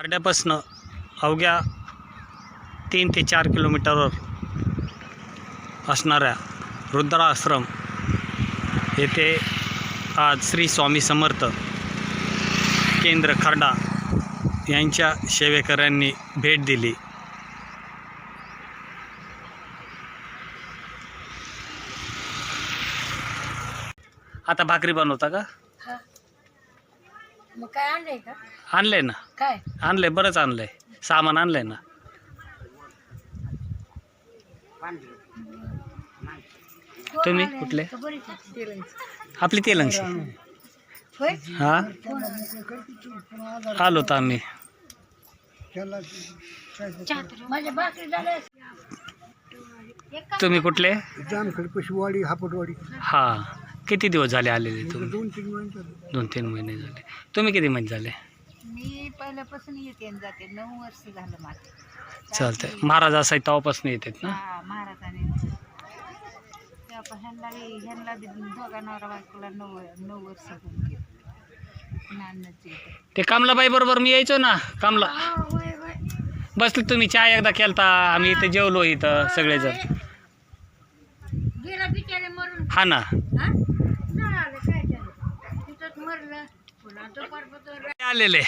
खर्ड्यापासनं अवघ्या तीन ते चार किलोमीटरवर असणाऱ्या रुद्राश्रम येथे आज श्री स्वामी समर्थ केंद्र खर्डा यांच्या सेवेकऱ्यांनी भेट दिली. आता भाकरी बनवता का? हा. मग काय आणलंय का? आणलंय ना. काय? आणलंय बरंच आणलंय. सामान आणलंय ना. तुम्ही कुठले? आपली तेलंगशी. होय? हा? आलो तर आम्ही. माझ्या भाकरी झाल्या. तुम्ही कुठले? जामखेड पशुवाडी हापटवाडी हा. किती दिवस झाले आलेले तुम्ही? दोन तीन महिने झाले. दोन तीन महिने झाले. तुम्ही किती महिने झाले? मी पहिल्यापासून येते आणि जाते. नऊ वर्ष झालं माझं. चालतंय. महाराज असाय तेव्हापासून येतात ना? हा महाराजाने. तेव्हा ह्यांना ह्यांना बी दोघा नवरा बायकोला नऊ नऊ वर्ष होऊन गेली. नानाची इथं. ते कमलाबाई बरोबर मी यायचो ना? कमला होय, होय. बसले तुम्ही चहा एकदा केलता. आम्ही इथे जेवलो इथं सगळेजण. गेला बिचारे मरून. हा ना? हा नाही आलं काय झालं तिथंच मरलं पुन्हा तो पर्वत आलेले?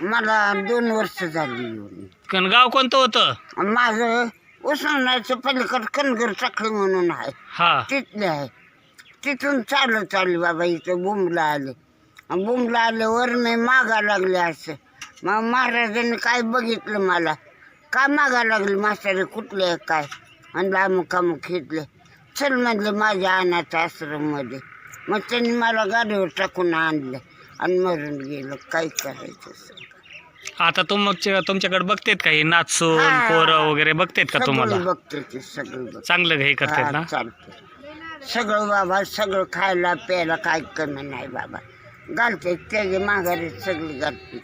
मला दोन वर्ष झाली येऊन कणगाव कोणतं होतं? माझं उस्मानाचं पलीकडे कणगर टाकलं म्हणून आहे. हा. तिथले आहे. तिथून चालत चालली बाबा इथं बुमला आले. बुमला आल्यावर मी मागा लागले असं. मग महाराजांनी काय बघितलं मला? का मागा लागली? म्हातारे कुठले आहे काय? आणि अमुक अमुक घेतले. चल म्हणले माझ्या अनाथ आश्रममध्ये. मग त्यांनी मला गाडीवर टाकून आणलं. आणि मरून गेलं काय करायचं. आता तुमच्या तुमच्याकडे बघतेत का हे नाचून हा. पोरं वगैरे बघतेत का तुम्हाला? सगळं बघते ते सगळं बघते. चांगलं हे करतात ना? हा, चालतं सगळं बाबा सगळं खायला प्यायला काय कमी नाही बाबा. घालते त्याच्या माघारी सगळी घालते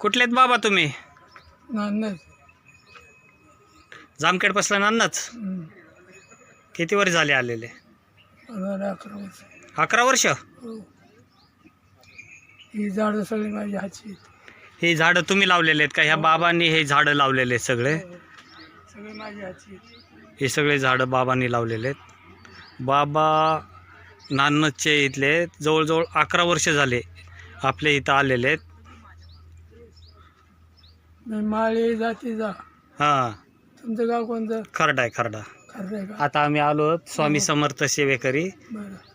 कुठलेत बाबा तुम्ही? जामखेड पसला नान्नाच? किती वर्ष झाले आलेले? अकरा वर्ष. अकरा वर्ष? हो. ही झाडं सगळी हातची आहेत. ही झाडं तुम्ही लावलेले आहेत का? ह्या बाबांनी हे झाडं लावलेले आहेत सगळे? सगळी माझ्या हातची आहेत. हे सगळे झाडं बाबांनी लावलेले आहेत. बाबा नान्नजचे इथले जवळजवळ अकरा वर्ष झाले आपल्या इथं आलेले आहेत. मी माळी जाती जा. हां. तुमचं गाव कोणतं? खरडा आहे खरडा. खरं आहे का? आता आम्ही आलो स्वामी समर्थ सेवेकरी. बरं.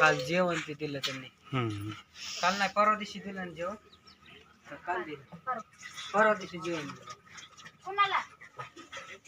काल जेवण ते दिलं त्यांनी. हम्म. काल नाही परवा दिवशी दिलं ना जेवण? तर काल दिलं. परवा दिवशी जेवण दिलं.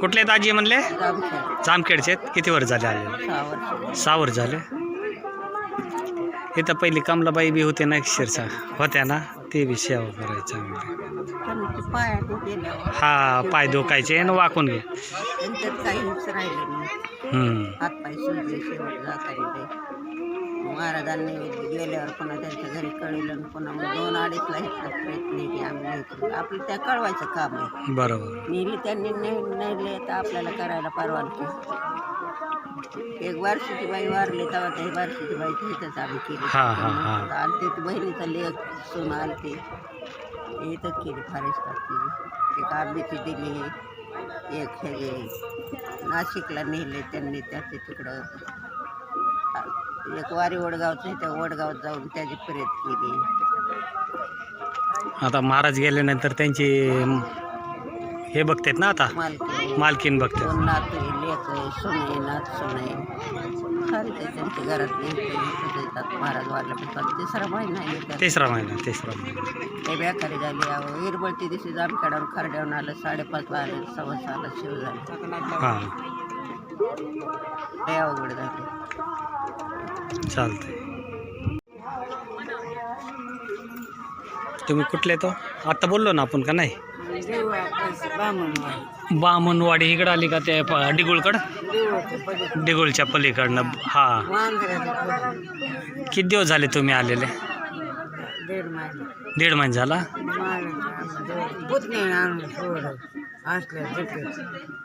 कुठले दाजी म्हणले? जामखेडचे? किती वर्ष झाले आले? सहा वर्ष झाले. इथं पहिली कमलाबाई बी होते ना शिरसा. होत्या ना ते बी सेवा करायचं पाया हा पाय धोकायचे आणि वाकून घे. महाराजांनी गेल्यावर पुन्हा त्यांच्या घरी कळवलं आणि पुन्हा मग दोन अडीचला इथला प्रयत्न आहे की आम्ही हे करू. आपलं त्या कळवायचं काम आहे. बरोबर. नेली त्यांनी नेले तर आपल्याला करायला परवानगी. एक वर्षाची बाई वारली तेव्हा त्या वर्षाची बाई इथंच आम्ही केली. आलते ती बहिणीचा लेख सून आलते. ते इथंच केली फॉरेस्टात एक आंब्याची दिली एक हे नाशिकला नेले त्यांनी त्याचे तिकडं. एक वारी वडगावचं त्या वडगावात जाऊन त्याची प्रेत केली. आता महाराज गेल्यानंतर त्यांची हे बघतात ना आता? मालकी मालकीन बघतात. दोन नातू लेक आहे सुने नात सुने सारे ते त्यांच्या घरातले इथे इथंच येतात महाराज तिसरा महिना येतात तिसरा महिना तिसरा महिना. ते बेकारी झाली अहो हिरबळती दिवशी जामखेडावर खरड्यावरून आलं साडेपाचला आलं सव्वा सहाला शिव झालं हां. लय अवघड झाली. चालतंय. तुम्ही कुठले तो? आता बोललो ना आपण का नाही? बामणवाडी इकडं आली का ते डिगुळकड? डिगुळच्या पलीकडनं. हा. किती दिवस झाले तुम्ही आलेले? दीड महिना झाला.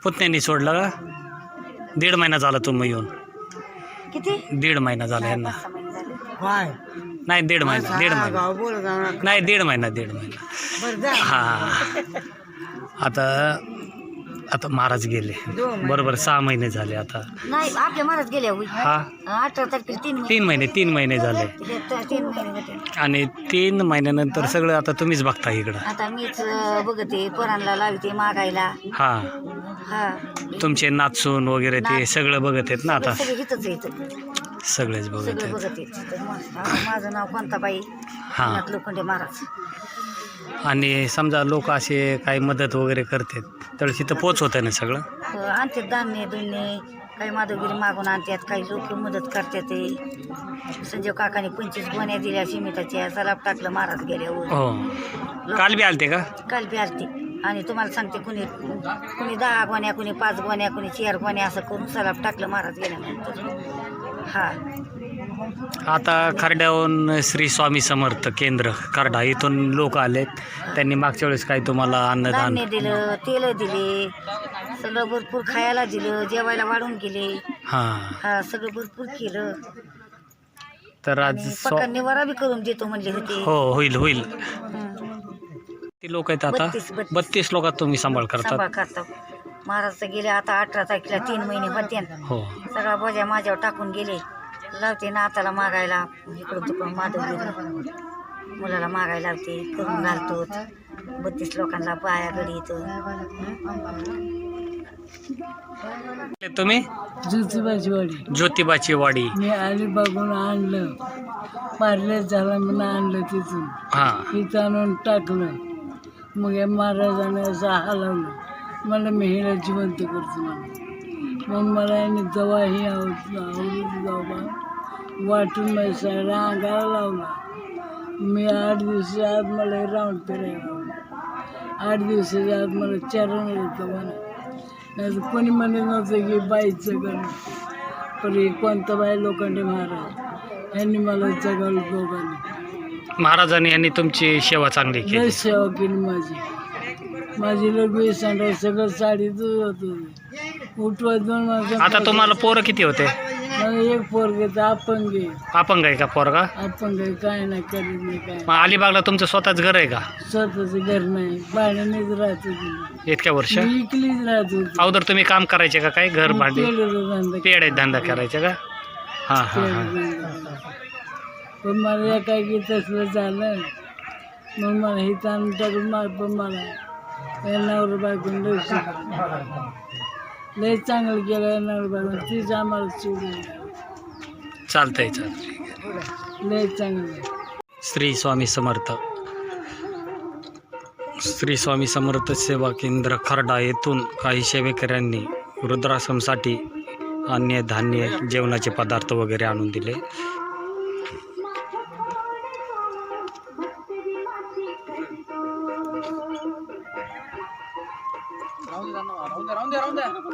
पुतण्यानी सोडलं का? दीड महिना झाला तुम्ही येऊन. किती? दीड महिना झाला यांना. काय? नाही दीड महिना दीड महिना. बोल नाही दीड महिना दीड महिना. बरं हा. आता आता महाराज गेले. बरोबर सहा महिने झाले आता. नाही आपल्या महाराज हा? अठरा तारखेला तीन महिने. तीन महिने तीन महिने झाले. तीन महिने होते आणि तीन महिन्यानंतर सगळं आता तुम्हीच बघता इकडं. आता मीच अं, बघते पोरांना लावते मागायला. हा. हा. तुमचे नाचून वगैरे ते सगळं बघत आहेत ना आता? सगळे इथंच येतं सगळेच बघत सगळं आहेत. बघत येत माझं नाव कोणताबाई? हा. लोखंडे महाराज. आणि समजा लोक असे काही मदत वगैरे करतात. तर तिथं पोच होतं ना सगळं? अं, आणतात धान्य दुन्य काही माधवगिरी मागून आणतात काही लोक मदत करतात ते. संजीव काकाने पंचवीस गोण्या दिल्या सिमेंटाच्या सलाब टाकलं महाराज गेल्यावर हो. काल बी आलते का? काल बी आलती. आणि तुम्हाला सांगते कुणी कुणी दहा गोण्या कुणी पाच गोण्या कुणी चार गोण्या असं करून सलाब टाकलं महाराज गेल्यानंतर हा. आता खर्ड्याहून श्री स्वामी समर्थ केंद्र खर्डा इथून लोक आलेत. त्यांनी मागच्या वेळेस काही तुम्हाला अन्नदान? धान्य दिलं तेल दिले सगळं भरपूर खायला दिलं जेवायला वाढून गेले. हां. हा सगळं भरपूर केलं. तर आज आणि स्व पक्का निवारा बी करून देतो म्हणले होते. हो होईल होईल. हं. किती लोक आहेत आता? बत्तीस, बत्तीस. लोकात तुम्ही सांभाळ करतात. सांभाळ करतात. महाराज गेले आता अठरा तारखेला तीन महिने होते. हो. सगळा बजा माझ्यावर टाकून गेले. लावते नाताला मागायला. इकडून तिकडून माधव मुलाला मागायला लावते करून घालतो बत्तीस लोकांना पाया गडी तुम्ही? ज्योतिबाची वाडी. ज्योतिबाची वाडी. मी अलिबागून आणलं. पार्लेट झाला म्हणून आणलं तिथून. हां. इथं आणून टाकलं. मग या महाराजाने असं हलवलं. मला मी हिला जिवंत करतो म्हणून. मग मला याने दवा ही आवड आवडली दवा वाटून माझ्या अंगाला लावला. मी आठ दिवसाच्या आत मला राऊंड फिरायला आठ दिवसाच्या आत मला चरण येतं म्हणा. नाही कोणी म्हणत नव्हतं की बाईचं करणं पण हे कोणतं बाई लोखंडे महाराज यांनी मला जगवलं दोघांनी. महाराजांनी यांनी तुमची सेवा चांगली केली. सेवा केली माझी. माझी लग्न सांडाय सगळं साडीतच होत. आता तुम्हाला पोरं किती होते? मला एक पोरग अपंग आहे. अपंग आहे का पोरगा? अपंग आहे काय नाही करीत नाही काय मग अलिबागला तुमचं स्वतःच घर आहे का? स्वतःच घर नाही. भाड्यानेच राहत होती. इतक्या वर्ष? मी इकलीच राहत होती. अगोदर तुम्ही काम करायचे का काय घर भांडी? केलेलं धंदा पेड धंदा करायचा का? हां हां हां. पण मला एकाकी तसलं झालं. मग मला हे ताण टाकून मार पण मला. या नवरा बायकून. लय चांगलं नवरा बायकून तीच आम्हाला सोडून चालतंय चालतंय. लय चांगलं श्री स्वामी समर्थ. श्री स्वामी समर्थ सेवा केंद्र खर्डा येथून काही सेवेकऱ्यांनी वृद्धाश्रमसाठी अन्य धान्य जेवणाचे पदार्थ वगैरे आणून दिले. राहून दे राहून दे राहून दे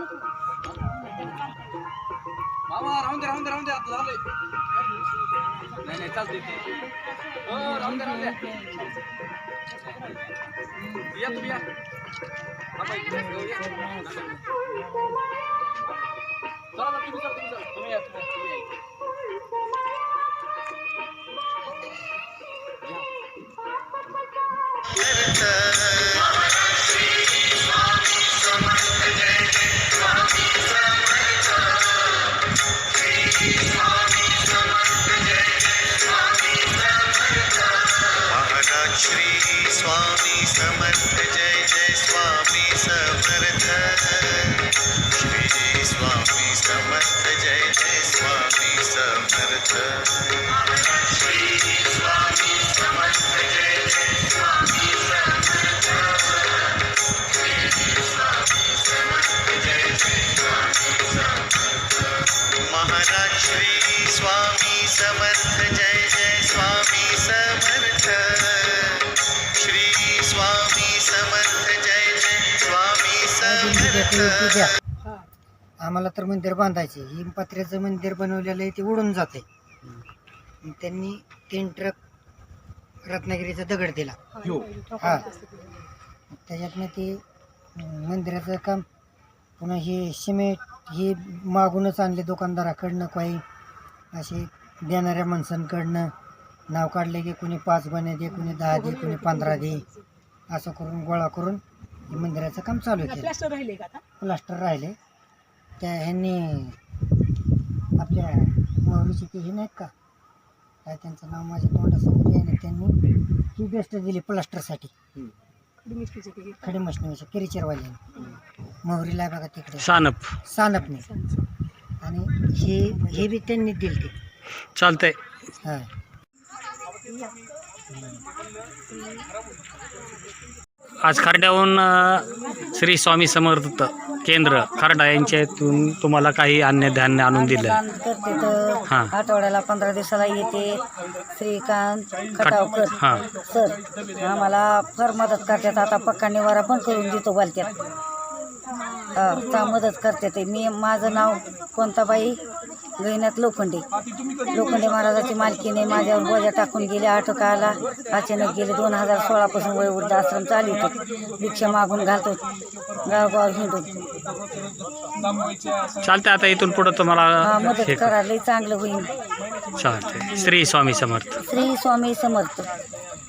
नाही नाही चालते हो राहून दे राहून द्या या. तुम्ही या मामा चला तुम्ही चला, तुम्ही चला. तुम्ही या, तुम्ही स्वामी समर्थ जय समर्थ आम्हाला तर मंदिर बांधायचे. ही पत्र्याचं मंदिर बनवलेलं आहे ते उडून जाते त्यांनी तीन ट्रक रत्नागिरीचा दगड दिला. हा. त्याच्यातनं ते मंदिराचं काम पुन्हा हे सिमेंट हे मागूनच आणले दुकानदाराकडनं काही. असे देणाऱ्या माणसांकडनं नाव काढले की कोणी पाच बने दे कोणी दहा दे कोणी पंधरा दे. असं करून गोळा करून हे मंदिराचं काम चालू केलं प्लास्टर राहिले त्या ह्यांनी आपल्या मौलीचे ते हे नाहीत का? काय त्यांचं नाव माझ्या तोंडासमोर आहे त्यांनी ही बेस्ट दिली प्लास्टरसाठी खडी मशनीचे किरीचरवाल्याने मोहरीला आहे बघा तिकडे. सानप. सानपने. आणि हे हे बी त्यांनी दिली ते चालतंय. हां. आज खर्ड्याहून श्री स्वामी समर्थ केंद्र खर्डा यांच्या इथून तुम्हाला काही अन्य धान्य आणून दिलं दान करते तर हां. आठवड्याला पंधरा दिवसाला येते. श्रीकांत खटावकर हां. सर आम्हाला फार मदत करतात. आता पक्का निवारा पण करून देतो बालत्यात हा चा मदत करते ते. मी माझं नाव कोणताबाई गैनाथ लोखंडे. लोखंडे महाराजाची मालकीने माझ्यावर बोजा टाकून गेले. आटोकाला अचानक गेले दोन हजार सोळापासून वयोवृद्ध आश्रम चालवतो भिक्षा मागून घालतो. गावगाव हिंडून. चालतंय आता इथून पुढं तुम्हाला मदत करा. लई चांगलं होईल. चालतंय. श्री स्वामी समर्थ. श्री स्वामी समर्थ.